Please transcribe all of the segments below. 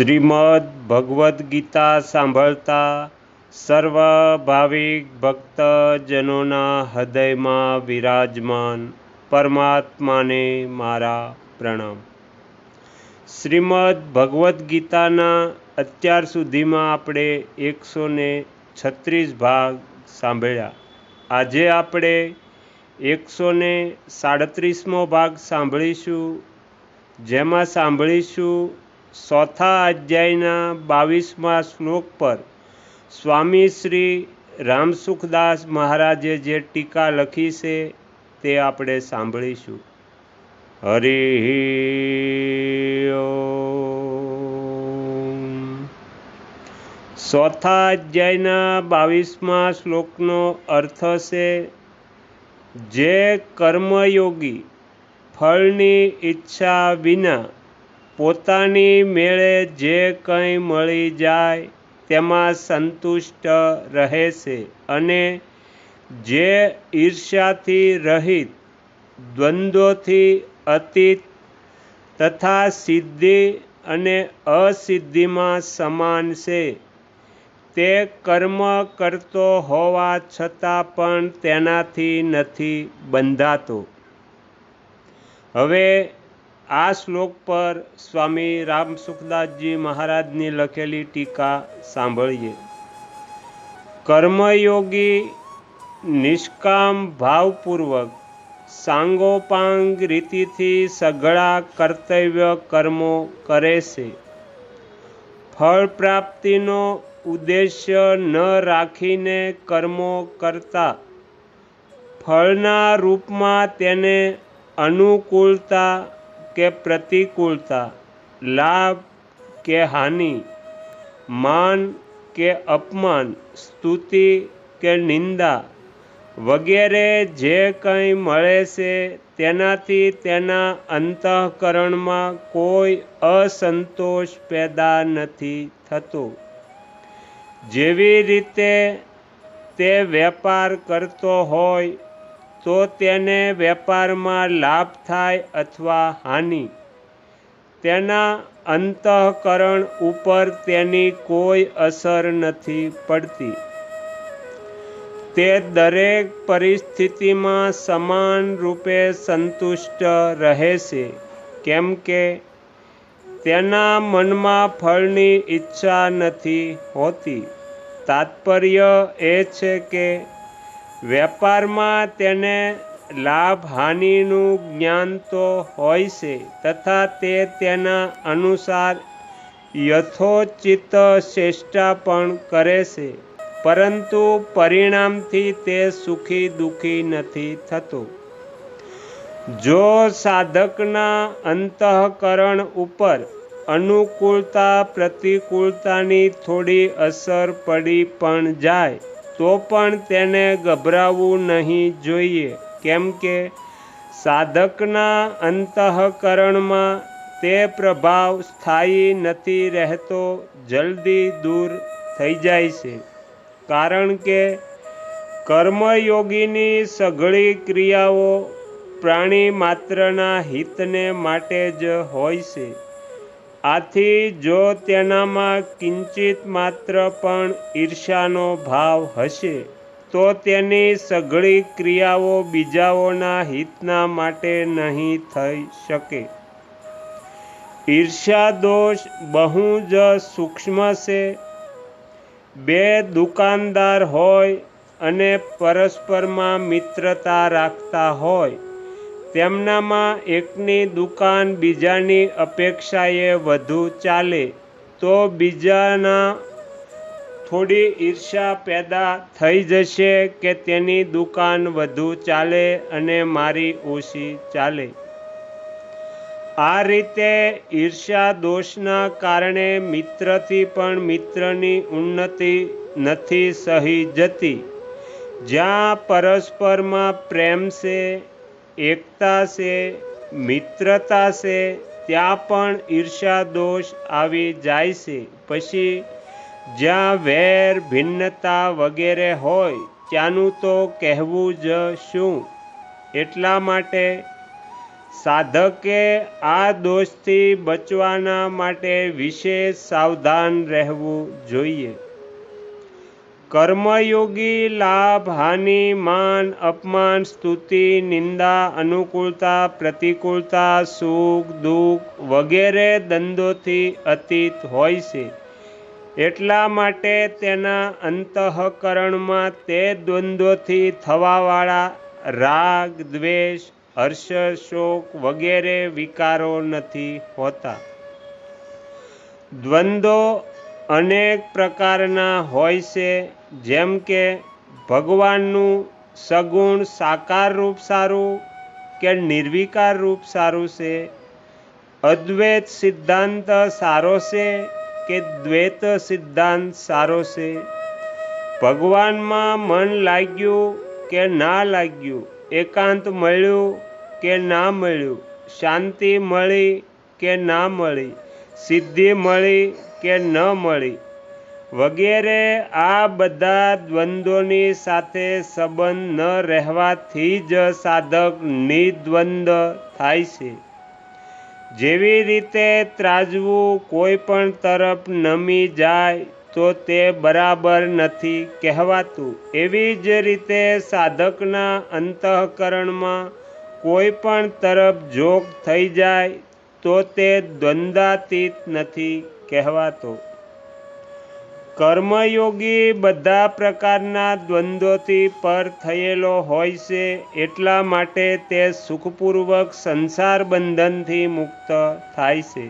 શ્રીમદ ભગવદ્ ગીતા સાંભળતા સર્વ ભાવિક ભક્તજનોના હૃદયમાં વિરાજમાન પરમાત્માને મારા પ્રણામ. શ્રીમદ ભગવદ્ ગીતાના અત્યાર સુધીમાં આપણે એકસો ને છત્રીસ ભાગ સાંભળ્યા. આજે આપણે એકસો ને સાડત્રીસમો ભાગ સાંભળીશું. જેમાં સાંભળીશું ચોથા અધ્યાયના બાવીસમા શ્લોક પર સ્વામી શ્રી રામસુખદાસ મહારાજે જે ટીકા લખી છે તે આપણે સાંભળીશું. હરિ ચોથા અધ્યાયના બાવીસમા શ્લોકનો અર્થ છે, જે કર્મયોગી ફળની ઈચ્છા વિના પોતાની મેળે જે કંઈ મળી જાય તેમાં સંતુષ્ટ રહે છે અને જે ઈર્ષ્યાથી રહિત, દ્વંદ્વોથી અતીત તથા સિદ્ધિ અને અસિદ્ધિમાં સમાન છે. તે કર્મ કરતો હોવા છતાં પણ તેનાથી નથી બંધાતો. હવે આ શ્લોક પર સ્વામી રામ સુખદાસજી મહારાજની લખેલી ટીકા સાંભળીએ. કર્મયોગી નિષ્કામ ભાવપૂર્વક સાંગોપાંગ રીતિથી સઘળા કર્તવ્ય કર્મો કરે છે. ફળ પ્રાપ્તિનો ઉદ્દેશ્ય ન રાખીને કર્મો કરતા. ફળના રૂપમાં તેને અનુકૂળતા કે પ્રતિકૂળતા, લાભ કે હાનિ, માન કે અપમાન, સ્તુતિ કે નિંદા વગેરે જે કંઈ મળે છે તેનાથી તેના અંતઃકરણમાં કોઈ અસંતોષ પેદા નથી થતો. જેવી રીતે તે વેપાર કરતો હોય તો તેને વેપારમાં લાભ થાય અથવા હાનિ. તેના અંતઃકરણ ઉપર તેની કોઈ અસર નથી પડતી. તે દરેક પરિસ્થિતિમાં સમાન રૂપે સંતુષ્ટ રહે છે, કેમ કે તેના મનમાં ફળની ઈચ્છા નથી હોતી. તાત્પર્ય એ છે કે વેપારમાં તેને લાભ હાનિનું જ્ઞાન તો હોય છે તથા તે તેના અનુસાર યથોચિત ચેષ્ટા પણ કરે છે. પરંતુ પરિણામથી તે સુખી દુઃખી નથી થતો. જો સાધકના અંતઃકરણ ઉપર અનુકૂળતા પ્રતિકૂળતાની થોડી અસર પડી પણ જાય તો પણ તેને ગભરાવવું નહીં જોઈએ. કેમ કે સાધકના અંતઃકરણમાં તે પ્રભાવ સ્થાયી નથી રહેતો, જલ્દી દૂર થઈ જાય છે. કારણ કે કર્મયોગીની સઘળી ક્રિયાઓ પ્રાણી માત્રના હિતને માટે જ હોય છે. આથી જો તેનામાં કિંચિત માત્ર પણ ઈર્ષાનો ભાવ હશે, તો તેની સઘળી ક્રિયાઓ બીજાઓના હિતના માટે નહીં થઈ શકે. ઈર્ષા દોષ બહુ જ સૂક્ષ્મ છે. બે દુકાનદાર હોય અને પરસ્પરમાં મિત્રતા રાખતા હોય તેમનામાં એકની દુકાન બીજાની અપેક્ષાએ વધુ ચાલે, તો બીજાના થોડી ઈર્ષા પેદા થઈ જશે કે તેની દુકાન વધુ ચાલે અને મારી ઓછી ચાલે. આ રીતે ઈર્ષા દોષના કારણે મિત્રથી પણ મિત્રની ઉન્નતિ નથી સહી જતી. જ્યાં પરસ્પરમાં પ્રેમ છે એકતા છે મિત્રતા છે ત્યાં પણ ઈર્ષા દોષ આવી જાય છે. પછી, જ્યાં વેર ભિન્નતા વગેરે હોય, ત્યાંનું તો કહેવું જ શું? એટલા માટે સાધકે આ દોષથી બચવાના માટે વિશેષ સાવધાન રહેવું જોઈએ. કર્મયોગી લાભ, હાનિ, માન, અપમાન, સ્તુતિ, નિંદા, અનુકૂળતા, પ્રતિકૂળતા, સુખ, દુઃખ વગેરે દંડોથી અતીત હોય છે. એટલા માટે તેના અંતઃકરણમાં તે દ્વંદ્વોથી થવાવાળા રાગ, દ્વેષ, હર્ષ, શોક વગેરે વિકારો નથી હોતા. દ્વંદ્વો અનેક પ્રકારના હોય છે જેમ કે ભગવાનનું સગુણ સાકાર રૂપ સારું કે નિર્વિકાર રૂપ સારું છે, અદ્વૈત સિદ્ધાંત સારો છે કે દ્વૈત સિદ્ધાંત સારો છે? ભગવાનમાં મન લાગ્યું કે ના લાગ્યું, એકાંત મળ્યું કે ના મળ્યું, શાંતિ મળી કે ના મળી, સિદ્ધિ મળી કે ન મળી વગેરે આ બધા દ્વંદ્વોની સાથે સંબંધ ન રહેવાથી જ સાધક નિદ્વંદ થાય છે. જેવી રીતે ત્રાજવું કોઈ પણ તરફ નમી જાય તો તે બરાબર નથી કહેવાતું. એવી જ રીતે સાધકના અંતઃકરણમાં કોઈ પણ તરફ જોગ થઈ જાય તો તે દ્વંદ્વાતીત નથી કહેવાતો. કર્મયોગી બધા પ્રકારના દ્વંદ્વોથી પર થયેલો હોય છે એટલા માટે તે સુખપૂર્વક સંસાર બંધનથી મુક્ત થાય છે.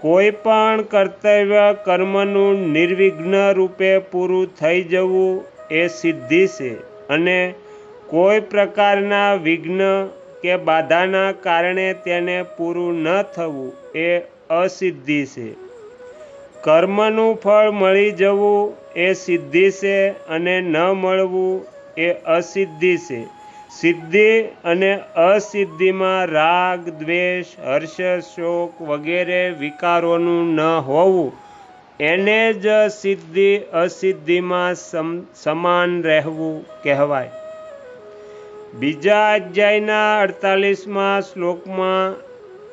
કોઈ પણ કર્તવ્ય કર્મનું નિર્વિઘ્ન રૂપે પૂરું થઈ જવું એ સિદ્ધિ છે અને કોઈ પ્રકારના વિઘ્ન કે બાધાના કારણે તેને પૂરું ન થવું એ અસિદ્ધિ છે. કર્મનું ફળ મળી જવું એ સિદ્ધિ છે અને ન મળવું એ અસિદ્ધિ છે. સિદ્ધિ અને અસિદ્ધિમાં રાગ, દ્વેષ, હર્ષ, શોક વગેરે વિકારોનું ન હોવું, એને જ સિદ્ધિ અસિદ્ધિમાં સમાન રહેવું કહેવાય. બીજા અધ્યાયના અડતાલીસમાં શ્લોકમાં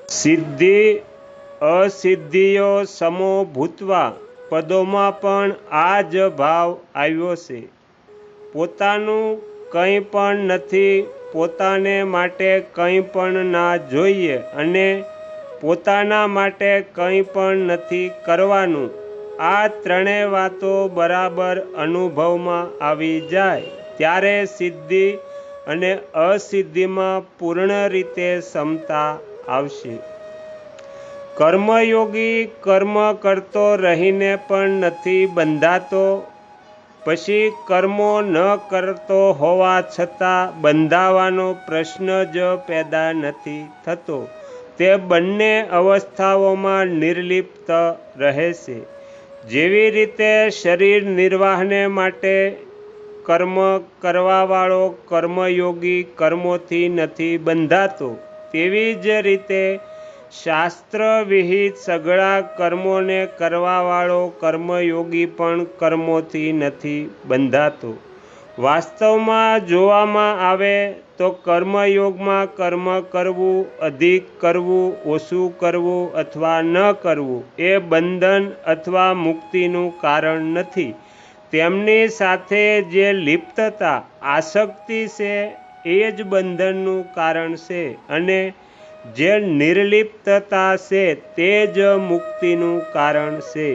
સિદ્ધિ અસિદ્ધિઓ સમો ભૂતવા પદોમાં પણ આ જ ભાવ આવ્યો છે. પોતાનું કંઈ પણ નથી, પોતાને માટે કંઈ પણ ના જોઈએ અને પોતાના માટે કંઈ પણ નથી કરવાનું. આ ત્રણેય વાતો બરાબર અનુભવમાં આવી જાય. ત્યારે સિદ્ધિ અને અસિદ્ધિમાં પૂર્ણ રીતે ક્ષમતા આવશે. કર્મયોગી કર્મ કરતો રહીને પણ નથી બંધાતો. પછી કર્મો ન કરતો હોવા છતાં બંધાવાનો પ્રશ્ન જ પેદા નથી થતો. તે બંને અવસ્થાઓમાં નિર્લિપ્ત રહે છે જેવી રીતે શરીર નિર્વાહને માટે કર્મ કરવાવાળો કર્મયોગી કર્મોથી નથી બંધાતો, તેવી જ રીતે શાસ્ત્ર વિહિત સગળા કર્મોને કરવાવાળો કર્મયોગી પણ કર્મોથી નથી બંધાતો. વાસ્તવમાં જોવામાં આવે તો કર્મયોગમાં કર્મ કરવું, અધિક કરવું, ઓછું કરવું અથવા ન કરવું એ બંધન અથવા મુક્તિનું કારણ નથી. તેમની સાથે જે લિપ્તતા, આસક્તિ છે એ જ બંધનનું કારણ છે અને જે નિર્લિપ્તતા છે તે જ મુક્તિનું કારણ છે.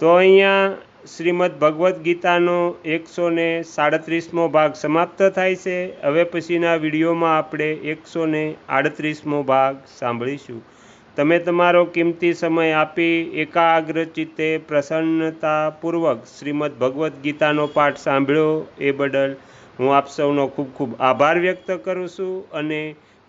તો અહીંયા શ્રીમદ ભગવદ્ ગીતાનો એકસો ને સાડત્રીસમો ભાગ સમાપ્ત થાય છે. હવે પછીના વિડીયોમાં આપણે એકસો ને આડત્રીસમો ભાગ સાંભળીશું. તમે તમારો કિંમતી સમય આપી એકાગ્ર ચિત્તે પ્રસન્નતાપૂર્વક શ્રીમદ ભગવદ્ ગીતાનો પાઠ સાંભળ્યો એ બદલ હું આપ સૌનો ખૂબ ખૂબ આભાર વ્યક્ત કરું છું અને